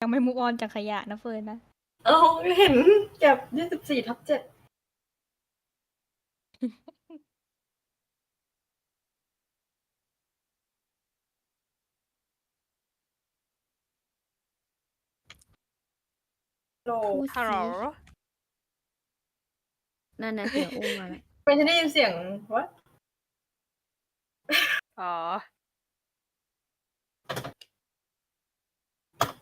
ยังไม่มุกออนจากขยะนะเฟิร์นนะ เออเห็นเก็บยี่สิบสี่ทับเจ็ดโลพูดฮัลโหลสินั่นนะเสียงอุ้มมาแล้วไม่ได้ยินเสียงวะ อ๋อ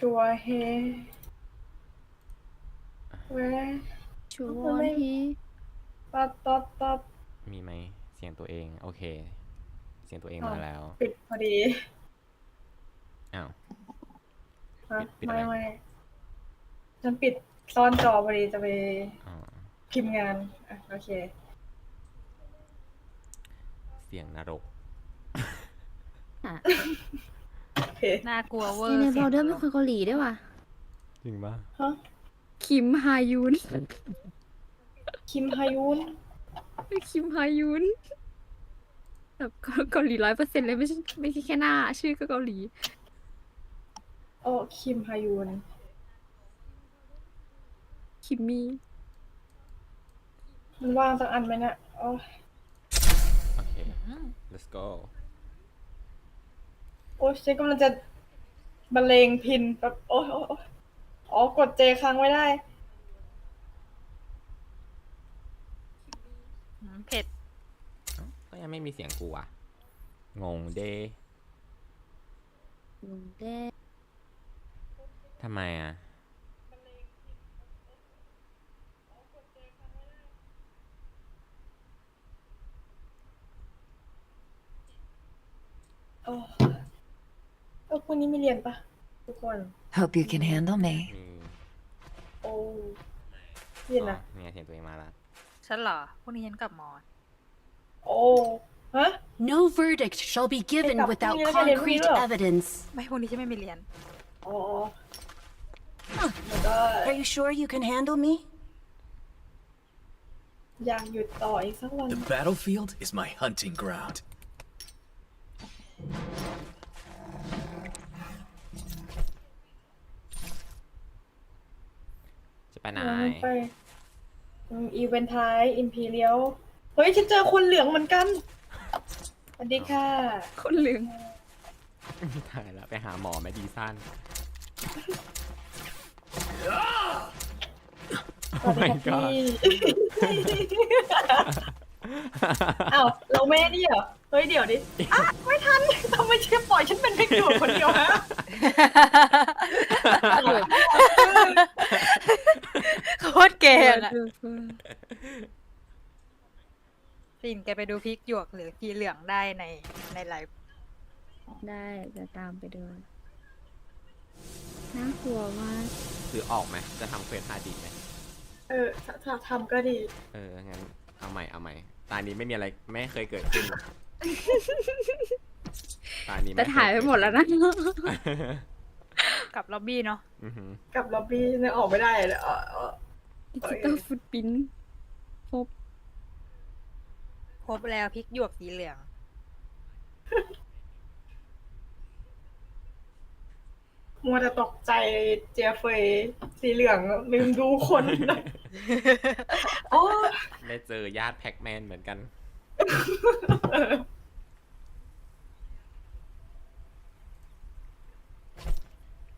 จัวเฮเว้ยจัวมันไม่เฮตัดตัดตัดมีไหมเสียงตัวเอง โอเค เสียงตัวเองอ้าวมาแล้ว ปิดพอดีอ้าวฮะปิดไม่อะไรไม่ฉันปิดซ่อนจอพอดีจะไปอ๋อพิมพ์งานอะโอเค เสียงนรกอะโอ เค น่ากลัวเวอเอร์เนเสีบยองลเดอร์นเป็นรคนกเกาหลีด้วยว่ะจริงปะฮะ คิมฮายุนคิมฮายุนคิมฮายุนแบบเกาหลีร้อยเปอร์เซ็นต์เลยไม่ใช่ไม่ใช่แค่หน้า ชื่อก็เกาหลี โอ้คิมฮายุนคิมมี่มันว่างสักอันไหมเนี่ยโอ้ โอเคอืม let's go โอ้ฉันกำลังจะบรรเลงพินแบบโอ้ยโอ้ยโอ้ยอ๋อกดเจค้างไว้ได้ อืมเผ็ด เอ้าก็ยังไม่มีเสียงกูอะ งงเดลุงแด้ทำไมอะ งนี้มีเรียนปะทุกคน Hope you can handle me. มี โอ้เรียน อ๋อ นะ เนี่ยเสียงตัวเองมาแล้ว ฉันเหรอพรุ่งนี้ฉันกลับมอน โอ้ฮะ No verdict shall be given Ikaw, without hindi na ganyan, concrete Milo. evidence. ไม่พรุ่งนี้ฉันไม่มีเรียน อ๋อแล้วก็ Are you sure you can handle me? อยากหยุดต่ออีกสักวัน The battlefield is my hunting ground. จะไปไหนเออไปอืมอีเวนท์ท้ายอิมพีเรียลเฮ้ยฉันเจอคนเหลืองเหมือนกันสวัสดีค่ะ คนเหลืองตายแล้วไปหาหมอแมดีสั้นสวัสดีครับ my พี่อ้าวเราแม่นี่เหรอ เฮ้ยเดี๋ยวดิอะไม่ทันทำไมเชฟปล่อยฉันเป็นเด็กดูดคนเดียวฮะ โคตรเก่งอะสินแกไปดูพริกหยวกหรือพีเหลืองได้ในในไลฟ์ได้จะตามไปดูน่ากลัวมากหรือออกไหมจะทำเควสท่าดีไหมเออถ้าถ้าทำก็ดี เอองั้นเอาใหม่เอาใหม่ตานี้ไม่มีอะไรไม่เคยเกิดขึ้นตานี้แต่เคถ่ายไปหมดแล้วนะ กับล็อบบี้เนาะอือหือ กับล็อบบี้เนี่ยออกไม่ได้เลยเออเออ ดิจิตอลฟุตปิ้นพบพบแล้วพริกหยวกสีเหลือง มัวแต่ตกใจเจียเฟยสีเหลืองลืมดูคนโอ้ได้เจอญาติแพ็กแมนเหมือนกัน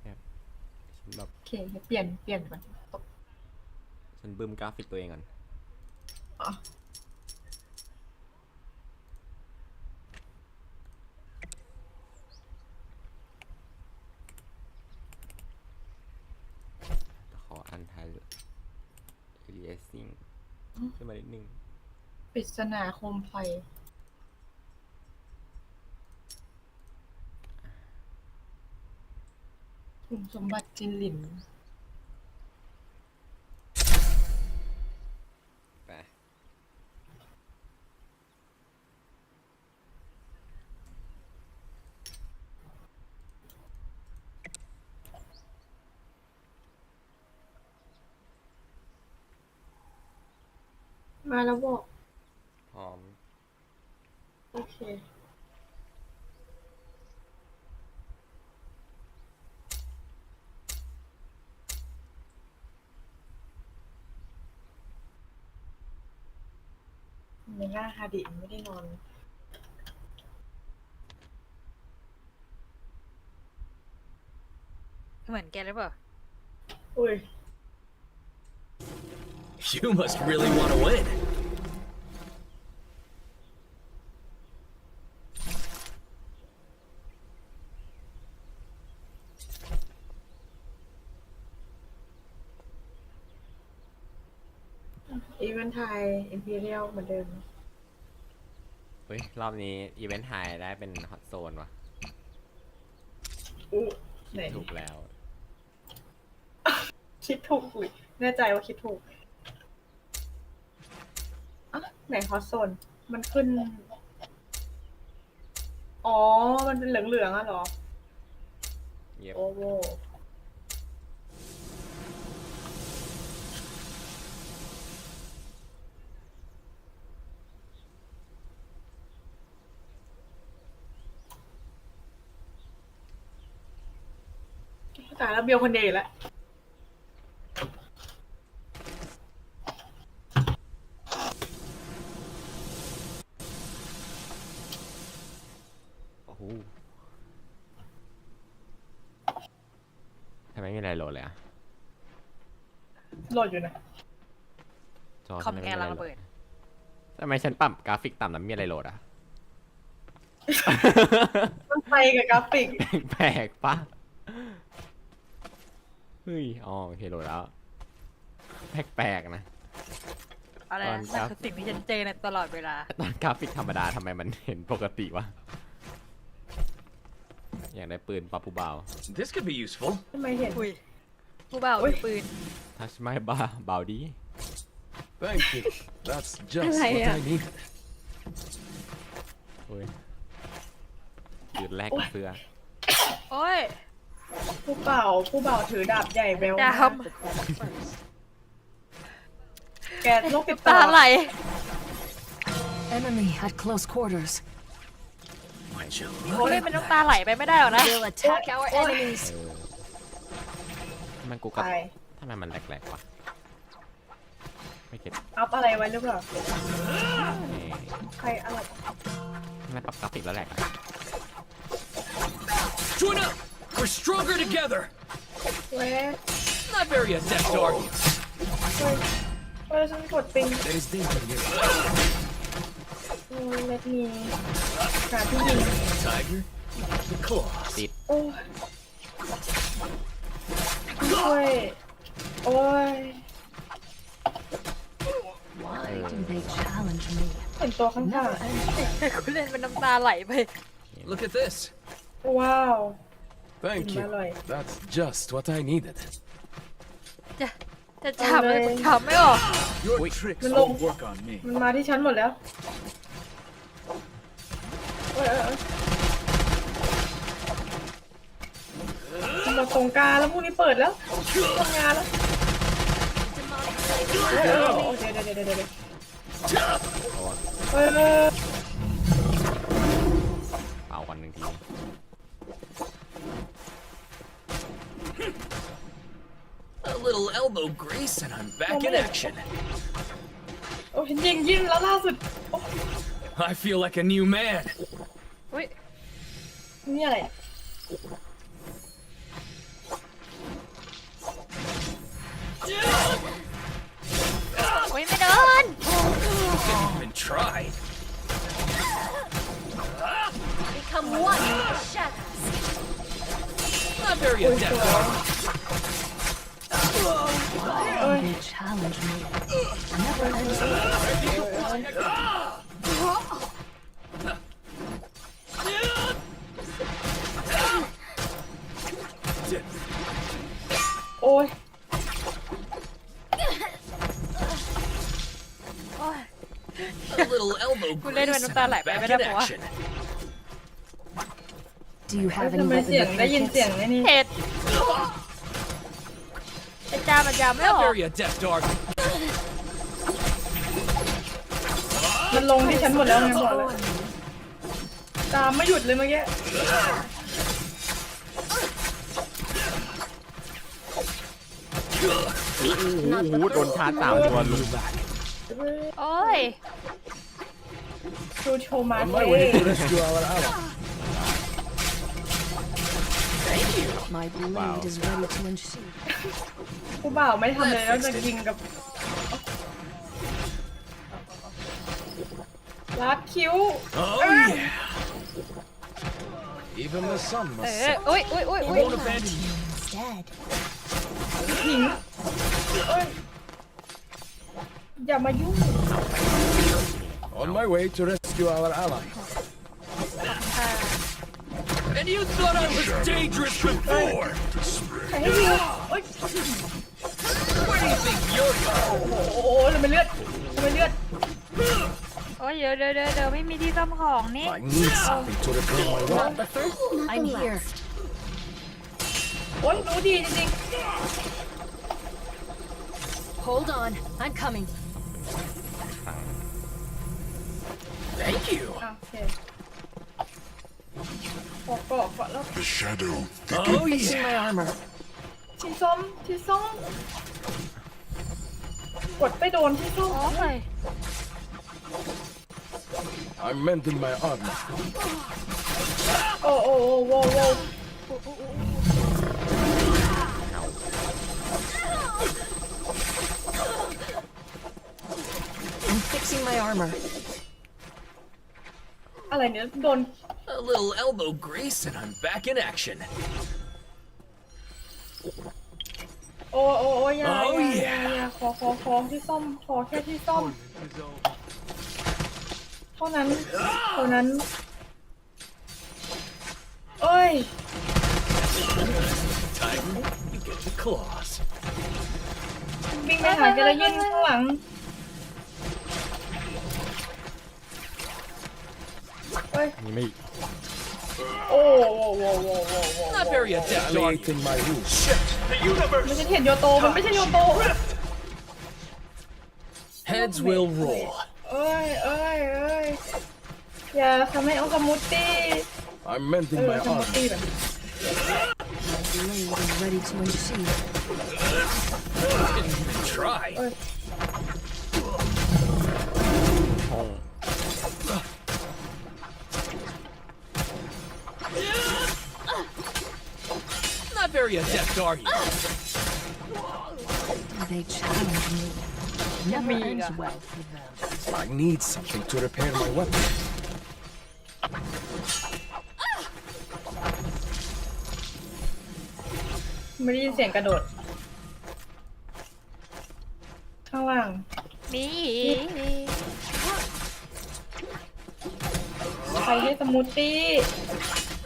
แบบฉันแบบโอเค เปลี่ยนเปลี่ยนก่อนตก ฉันบึ้มกราฟิกตัวเองก่อนอ๋อขออันไทยเอเลียซิงขึ้นมานิดนึงปริศนาโคมไฟขุมสมบัติจินหลิน มา แล้วบอกพร้อม โอเคในหน้าฮาดิไม่ได้นอน เหมือนแกหรือเปล่า อุ้ย You must really want to win. อีเว นต์ไทยอิมพีเรียลเหมือนเดิม เฮ้ย รอบนี้อีเวนต์ไฮได้เป็นฮอตโซนว่ะอู้ไหนถูกแล้ว คิดถูกอุ้ยแน่ใจว่าคิดถูกอะไหนฮอตโซน มันขึ้น อ๋อ มันเป็นเหลืองๆอะเหรอ เย็บโอ้โห ตายแล้วเบียวคนเดียวอีกแล้วโอ้โหทำไมไม่มีอะไรโหลดเลยอะโหลดอยู่นะ จอคอมทำไแกกำลังระเบิด ทำไมฉันปรับกราฟิกต่ำแล้วมีอะไรโหลดอะ มันไปกับกราฟิก แปลกๆปะ เฮ้ยอ๋อโอเคโหลดแล้ว แปลกๆนะ อะไรตอนนะครันั่บ นคือสิ่งที่ฉันเจอในตลอดเวลา ตอนกราฟิกธรรมดาทำไมมันเห็นปกติวะ อยากได้ปืนปาปูเบา This could be useful. ทำไมเห็น อุ้ยผู้บ่าวอุ๊ย ถือปืน ทัชไม่บ้าเบาดี Thank you. That's just what what I I need. โอ้ยปืนแรกกับเสื้อโอ้ย ผู้เป่าผู้เป่าถือดาบใหญ่เบลดาบแกโรคติดต่อตาไหล Enemy at close quarters. Mind you. โอ้ยเป็นน้ำตาไหลไปไม่ได้หรอกนะ We'll attack our enemies. เออทำไมันกูกับตายทำไมมันแหลกๆวะไม่เก็ตอัพอะไรไว้หรือเปล่าเอ้ยใครอะไรทำไมปรับกราฟิกแล้วแหลกอะ Join up. We're stronger together. เว้ย Not very adept, are you? เฮ้ยเฮ้ยฉันกดปิง There is danger here. โอ้ยเล็ดมีหาที่ยิง Tiger. The claws. ติดโอ้ยช่วยโอ้ย Why do they challenge me? เห็นตัวข้างคุณเล่นเป็นน้ำตาไหลไป Look at this. ๆว้าว Thank Mm, you. alloy. That's just what I needed. จะจะจับเอาเลเลยยจับไม่ออก Your Wait. tricks Malone. won't work on me. มันมาที่ฉันหมดแล้วเอ้ยเอ้ยเอ้ยหมดสงกรารแล้วพรุ่งนี้เปิดแล้วทำงานแล้วเอ้ยเอ้ยเอ้ยโอ้เดี๋ยวเดี๋ยวเดี๋ยวเดี๋ยวเดี๋ยวเอาวะเอ้ยเอ้ยเป่ากันหนึ่งที A little elbow grease and I'm back in action. โอ้ยยิงยิงแล้วล่าสุดโอ้ I feel like a new man. อุ้ย นี่อะไรอะ อุ้ยไม่โดน Didn't even try. Become one with the shadows. Not very adept, โอ้ย A little elbow คุณเล่น grease เป็น and น้ำตาไหล I'm ไป back ไม่ได้ in ปะวะ action. Do you เอ้ย have any ทำไม weapon เสียง with ได้ยิน kits? เสียงไอ้นี่ เห็ด จามันจาไม่ออก very adept, are you? มันลงที่ฉันหมดแล้วไงบอกเลยตามไม่หยุดเลยเมื่อกี้โอ้โหโดนชาร์จสามตัวลุงโอ้ยชูโชมาเท่ my blade is ready to unsheath. ผู้บ่าวไม่ทำเลยแล้วจะยิงกับรัดคิ้ว Oh yeah. Even the sun เอ must อ set. อุ้ยอุ้ยอุ้ย He อุ้ย won't abandon you. Instead, หิงเอ้ยอย่ามายุ่ง On my way to rescue our ally. ค่ะ And you thought I was dangerous before? ใครให้ยิงเอ้ย โอ้โหทำไมเลือดทำไมเลือด โอ้ยเดี๋ยวเดี๋ยวเดี๋ยวเดี๋ยวไม่มีที่ซ่อมของนี่ I need something to repair my weapon. I'm here. โอ้ยรู้ดีจริง Hold on, I'm coming. Thank you. ๆอ่ะโอเคขอเกาะก่อนแล้ว The shadow Oh Fixing yeah. my armor. ที่ส้มที่ส้ม กดไปโดนที่ส้ม โอ้ย I'm mending my armor. โอ้โอ้โอ้โว้โว้ I'm fixing my armor. อะไรเนี่ยโดน A little elbow grease and I'm back in action. โอ้โอ้โอ้อยา Oh อยา yeah อยาอยาขอขอขอที่ส้มขอแค่ที่ส้มเท่านั้นเท่านั้น เอ้ย Titan, you get the claws. วิ่งไปหาแกแล้วยิงข้างหลัง เอ้ย นี่ไม่ โอ้โว้โว้โว้โว้โว้ Not very adept, are you? my wounds. Shit, the universe. ไม่ใช่เห็นโยโต มันไม่ใช่โยโต Heads will roll. เอ้ยเอ้ยเอ้ยอย่าทำให้องค์สมุตตี้ I'm เอ mending อ my สมุต armor. ตี้แบบ My blade is ready to unsheathe. Didn't even try. เอ้ย ห้อง Not very adept, are you? They challenge me. It never Amiga. ends well for them. I need something to repair my weapon. ไม่ได้ยินเสียงกระโดด ข้างล่าง นี่ ใครให้สมูทตี้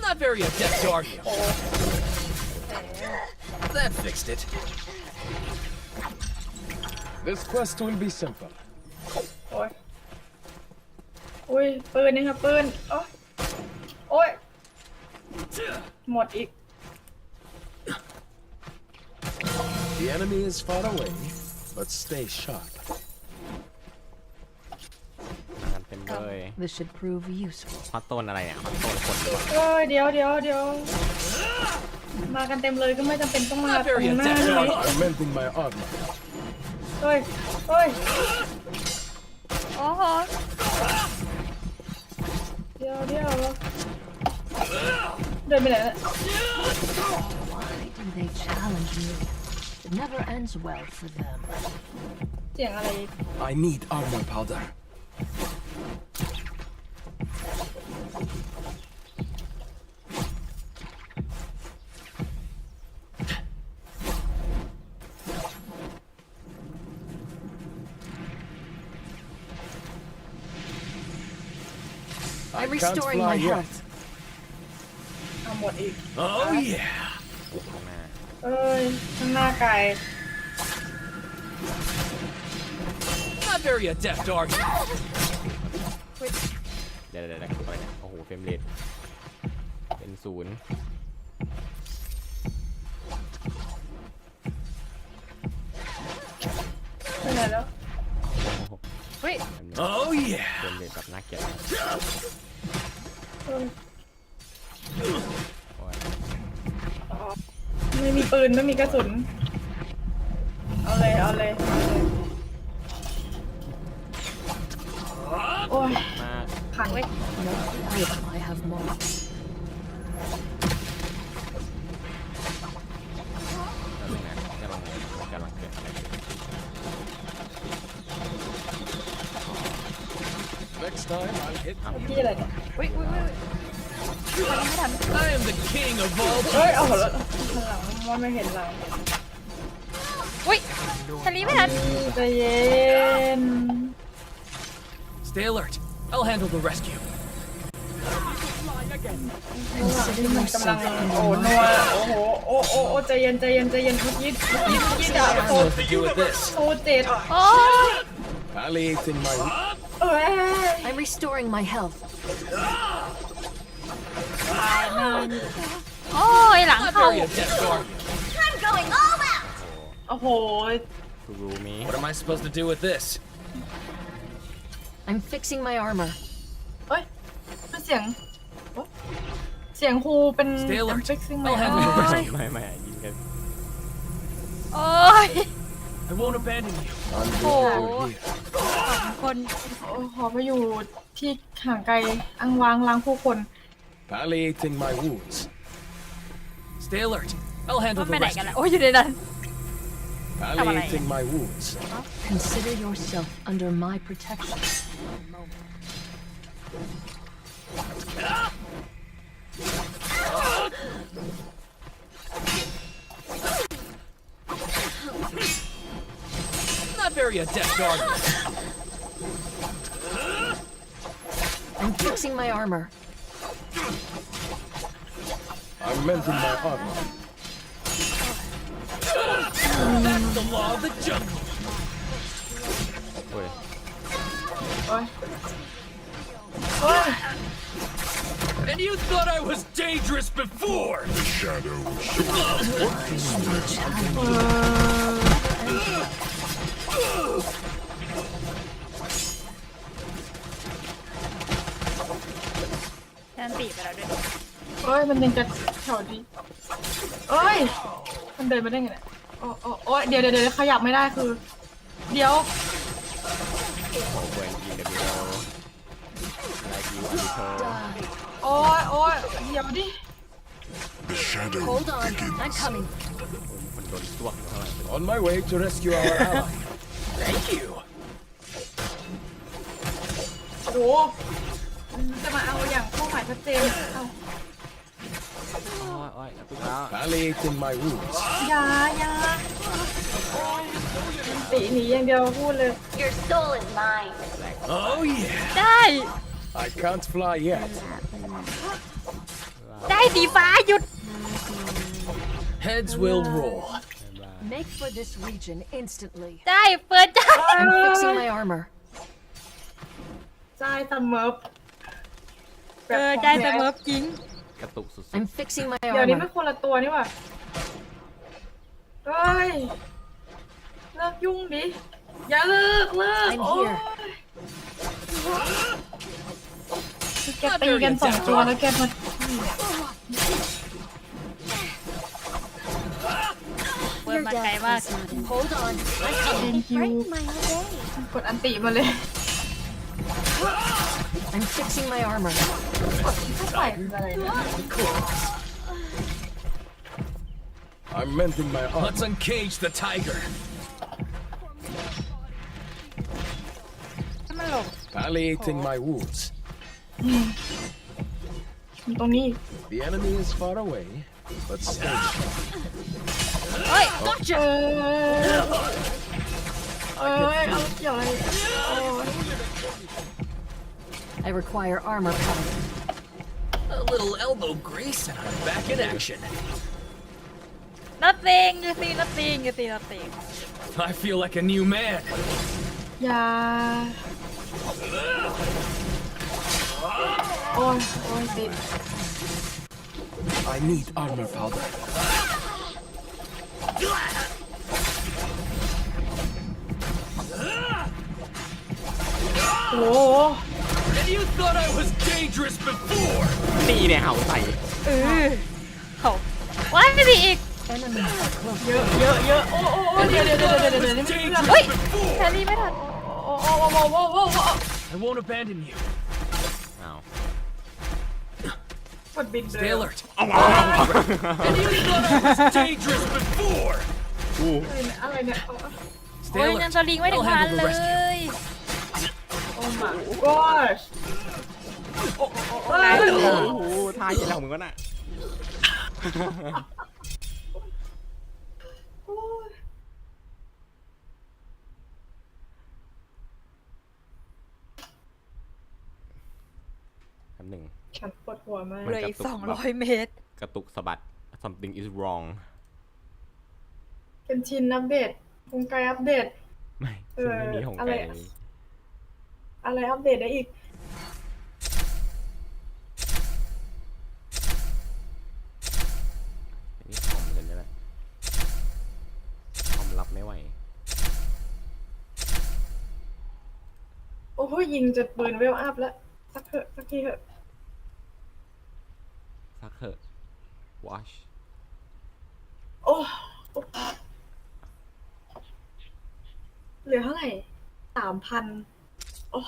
Not very adept, are you? That fixed it. This quest will be simple. โอ้ยอุ้ย ปืนนี่ครับปืนโอ้ยโอ้ย หมดอีก The enemy is far away, but stay sharp. กันเต็มเลย This should prove useful. ฮอตต้นอะไรเนี่ยฮอตต้นคนดีกว่า เอ้ย เดี๋ยวเดี๋ยวเดี๋ยว มากันเต็มเลยก็ไม่จำเป็นต้องมา Not ตร very งหน้า adept, เล are ย you? I'm mending my armor. เฮ้ยเฮ้ยโอ้โหเดี๋ยวเดี๋ยวเดินไปไหนเนี่ย Why do they challenge me? It never ends well for them. เสียงอะไร I need armor powder. I'm I can't restoring fly my yet. health. เอาหมดอีก Oh yeah. ข้างหน้าเอ้ยข้างหน้าไกล Not very adept, are you? เดี๋ยวเดี๋ยวเดี๋ยวอะไรเนี่ยโอ้โหเฟรมเรทเป็นศูนย์ นไม่มีกระสุน เอาเลยเอาเลยเอาเลยโอ้ยมากขังไว้ No item I have marked. แล้วเป็นไงกำลังกำลังเกิดอะไรขึ้น Next time I'll hit. พี่อะไรเนี่ย อุ้ยอุ้ยอุ้ย I am the king of all เฮ้ย เอาแล้วหลังว่าไม่เห็นหลังอุ้ยทะลีไม่ทันใจเย็น Stay alert. I'll handle the rescue. ที่มันกำลังโอ้นัวโอ้โหโอ้โอ้โอ้ใจเย็นใจเย็นใจเย็นเมื่อกี้เมื่อกี้เมื่อกี้ด่าโซ What to do with this? โซเจ็ดโอ้ย Palliating my เอ้ย I'm restoring my health. โอ้ยหลังเข้า Bury a dead guard. โอ้โหทูรูมี What am I supposed to do with this? I'm fixing my armor. เอ้ยเป็นเสียงโอ๊ะเสียงครูเป็น Stay alert. I'm fixing my I'll handle the arm rescue. ไม่ไม่ยิงกันโอ้ย I won't abandon you. Oh. Oh. คน โอ้ขอไปอยู่ที่ห่างไกลอังวางล้างผู้คน Palliating my wounds. Stay alert. I'll มั handle นไป the ไหนกัน rescue. ล่ะโอ้ยอยู่ในนั้น Palliating my wounds. Consider yourself under my protection. Not bury a dead guard. I'm fixing my armor. I'm mending my armor. That's the law of the jungle. โอ้ยโอ้ยโอ้ย And you thought I was dangerous before! แทนตีไปแล้ว ด้วยโอ้ยมันยังจะแถวดีโอ้ย มันเดินมาได้ไงเนี่ยโอ้โอ้โอ้ยเดี๋ยวเดี๋ยวเดี๋ยวขยับไม่ได้คือ เดี๋ยวโอ้เวนยิงเดบิโอไลคิวอันดิโทโอ้ยโอ้ยเดี๋ยวดิ Hold on. I'm coming. คนโดนตัวข้างหลัง On my way to rescue our ally. Thank you. โอ้โหจะมาเอาอย่างเป้าหมายชัดเจนเอา โอ้ยโอ้ยตุ๊กแล้ว Palliating my wounds. อยาอยาโอ้ยตีหนีอย่างเดียวพูดเลย Oh yeah. ได้ I can't fly yet. ได้สีฟ้าหยุด Heads will roll. Make for this region instantly. ได้เปิดจ้า I'm fixing my armor. ใช่ซัมเมอร์ เออได้เสมอจริง ก ระตุกสุด I'm fixing my เดี๋ยวนี้มัน armor. คนละตัวนี่หว่าเฮ้ย เลิกยุ่งดิ อย่าเลิกเลิก I'm โอ้ย here. แกตีกันสองตัวแล้วแกมาเปิดมาไกลมาก Hold on. เอ็นคิวกดอันติมาเลย I'm fixing my armor. ถ้าใส่เป็นอะไรเนี่ย I'm mending my armor. Let's uncage the tiger. ให้มันหลบ Palliating my wounds. ตรงนี้ The enemy is far away, but stay sharp. เฮ้ย เออเอ้ย เอาเกี่ยวอะไรโอ้ย I require armor powder. A little elbow grease and I'm back in action. Nothing! Nothing! Nothing! I feel like a new man! Yeah... Oh, oh, I. I need armor powder. Oh! And you thought I was dangerous before! นี่เนี่ยเห่าใส่เออเขาว้ายไม่มีอีก Enemies are close. เยอะเยอะเยอะโอ้โอ้โอ้เดี๋ยวเดี๋ยวเดี๋ยวเดี๋ยวเดี๋ยวนี่มันเพื่อนเฮ้ย Before! แครี่ไม่ทันโอ้โอ้โอ้โอ้โอ้โอ้โอ้ I won't abandon you. อ้าวกดบินเลย Stay alert. and you thought I was dangerous before! อะไรเนี่ยเอาเอาโอ้ยยังสลิงไม่ถึงพันเลยโอ้ my gosh โอ้โอ้โอ้เอ้ยโอ้โหท่าเย็นของมึงก็น่ะอ้ยคำหนึ่งฉันปวดหัวมากเหลืออีกสองร้อยเมตร กระตุกสะบัด something is wrong เป็นชินอัปเดตคงไกลอัปเดต ไม่อซึ่งอไม่มีของอะไร ไก่อะอะไรอัปเดตได้อีก ยิงจนปืนเวลอัพแล้ว สักเถอะสักทีเถอะ สักเถอะ watch โอ้โอ้เหลือเท่าไหร่สามพันโอ้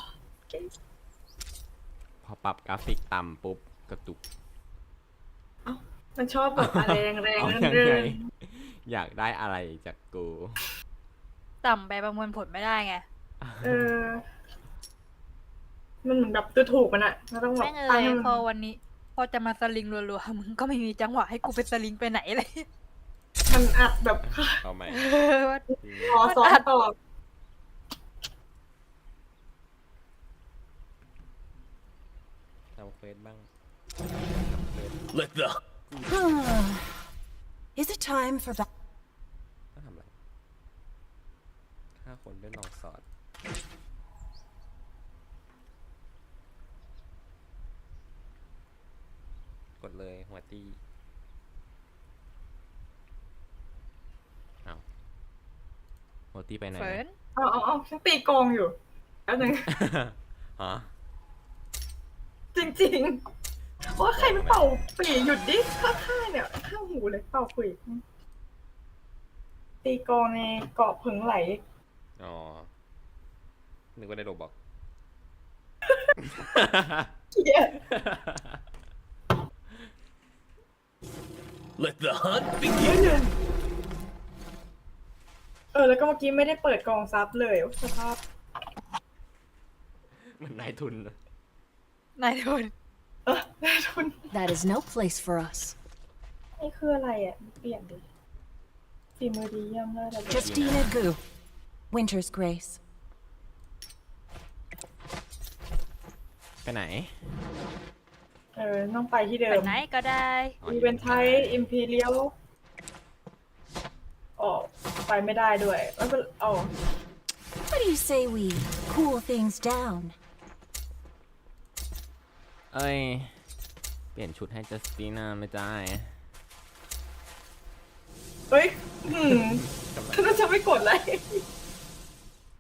พอปรับกราฟิกต่ำปุ๊บกระตุกมันชอบแบบอะไรแรงเอาๆยังเรื่ไงองอยากได้อะไรจากกู ต่ำไปประมวลผลไม่ได้ไงๆเออ มันเหมือนแบบตัวถูกมันอะเราต้องแบบแม่งเอตั้งยให้มันพอวันนี้ พอจะมาสลิงรัวๆ มึงก็ไม่มีจังหวะให้กูไปสลิงไปไหนเลย มันอัดแบบเอาใหม่ว่าขอซ้อมต่อทำเฟซบ้าง Let the อ่า Is it time for back? ต้องทำอะไรฆ่าคนด้วยลองสอด เลย หัวตีเอาหัวตีไปไหนเฟิร์นเอาเอาเอาฉันตีกลองอยู่แล้วหนึ่งฮะจริงๆว่าใครมันเป่าปีหยุดดิข้างๆเนี่ยข้างหูเลยเป่าปีตีกลองในเกาะผึ่งไหลอ๋อนึกว่าได้โรบอกเกลียด let the hunt เฮ้ย begin. หนึ่งเออ แล้วก็เมื่อกี้ไม่ได้เปิดกองซับเลยสภาพเหมือนนายทุนนะนายทุนเออได้ทุน That is no place for us. นี่คืออะไรอะ เปลี่ยนดิฝีมือดีเยี่ยมเลยแต่ Justina Gu. Winter's Grace. ไปไหน เออต้องไปที่เดิไปมไหนก็ได้อ๋ออีเวนท์ไทยอิมพีเรียลอ๋อไปไม่ได้ด้วยไม่เป็นอ๋อ What do you say we cool things down? เอ้ย เปลี่ยนชุดให้จัสติน่าไม่ได้เฮ้ยหืมถ้าจะไม่กดเลย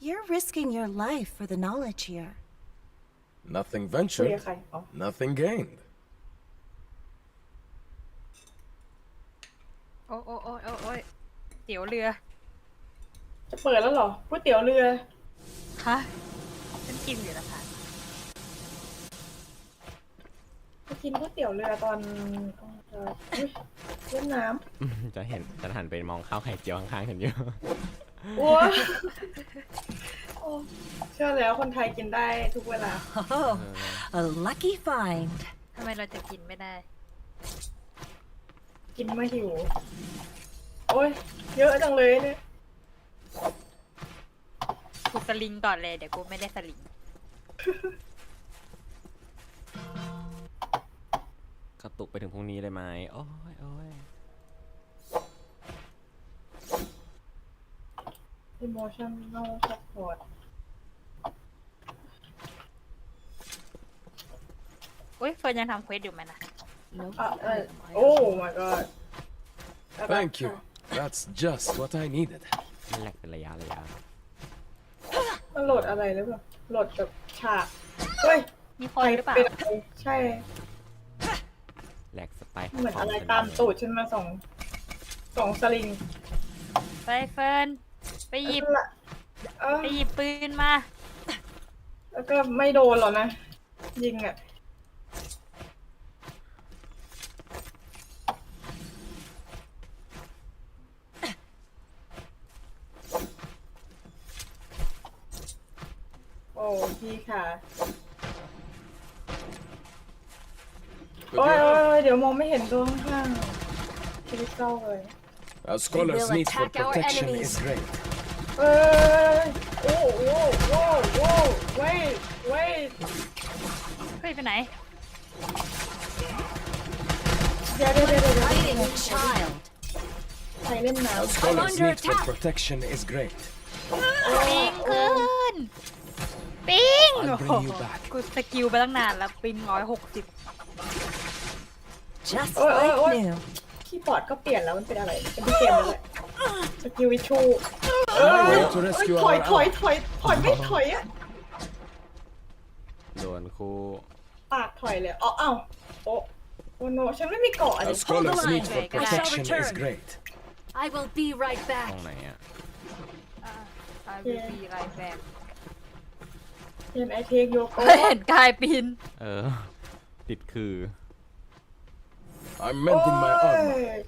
You're risking your life for the knowledge here. Nothing คุยกับ ventured, ใครอ๋อ nothing gained. โอ้โอ้โอ้โอ้โอ้ยเตี๋ยวเรือจะเปิดแล้วเหรอก๋วยเตี๋ยวเรือฮะฉันกินอยู่นะคะไปกินก๋วยเตี๋ยวเรือตอนเอ่ออุ๊ยเล่นน้จะเห็นจะหันไปมองข้าวไข่เจียวข้างๆฉันอยู่ำอ้วโอ้เชื่อแล้วคนไทยกินได้ทุกเวลา Oh, a lucky find. ทำไมเราจะกินไม่ได้ กินมาหิว โอ้ย เยอะจังเลยเนี่ย กูสลิงก่อนเลย เดี๋ยวกูไม่ได้สลิง กระตุกไปถึงพรุ่งนี้เลยไหมโอ้ยโอ้ย emotional support อุ้ยเฟิร์นยังทำเควสอยู่ไหมนะ No อะเออ problem. I โอ้ assure. my god Thank you. That's just what I needed. มันแหลกเป็นระยะระยะมันโหลดอะไรหรือเปล่าโหลดแบบฉากเฮ้ยมีคใครนหรือเปล่า เป็นอะไรใช่ แหลกสไปค์เหมือนอะไรขงตามตูดฉันมาสองสองสลิงไปเฟิร์น ไปหยิบเออไปหยิบปืนมา แล้วก็ไม่โดนหรอกนะ ยิงอะ พี่ค่ะ Good โอ้ย job. โอ้ยโอ้ยเดี๋ยวมองไม่เห็นตัวข้างๆชีวิตเศร้าเลย A scholar's will need for attack our protection enemies. is great. เอ้ยโอ้โอ้โอ้โอ้ wait wait เฮ้ยไปไหน เดี๋ยวเดี๋ยวเดี๋ยวเดี๋ยว Fighting a child. ใครเล่น A น้ำ scholar's under need for attack. protection is great. I'll โอ้โห bring you back. กูสกิลไปตั้งนานแล้วปิงร้อยหกสิบ Just Oi, oi, oi. like new. คีย์บอร์ดก็เปลี่ยนแล้วมันเป็นอะไรเป็นที่เกมแล้วแหละสกิลวิชู My way to เอ้ย rescue ถอย our ถอย ally. ถอยถอยไม่ถอยอะโดนครูปากถอยเลยอ๋อเอ้าโอ้โอ้โนฉันไม่มีเกาะเล A ย scholar's line. need for Okay, I shall protection is return. great. I will be right ต back. รงไหนอะไอวีบีไรแบบเห็ นไอเทคโยโกเห็นกายปินเออ ติดคือ I'm mending my โอ้ armor. ย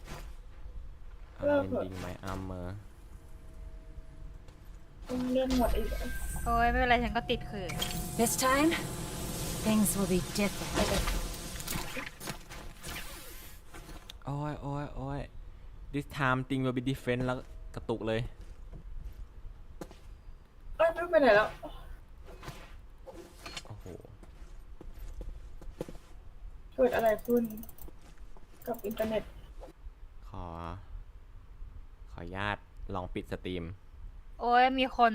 อาเลิกเป็นเถอะยิงไม้อัมเมอร์เรื่องหมดอีก โอ้ยไม่เป็นไรฉันก็ติดคือ This time, things will be different. โอ้ยโอ้ยโอ้ย this time thing will be different แล้วกระตุกเลยเอ้ยไม่ไปไหนแล้ว โอ้โห เกิดอะไรขึ้น กับอินเทอร์เน็ต ขอ ขออนุญาตลองปิดสตรีม โอ้ยมีคน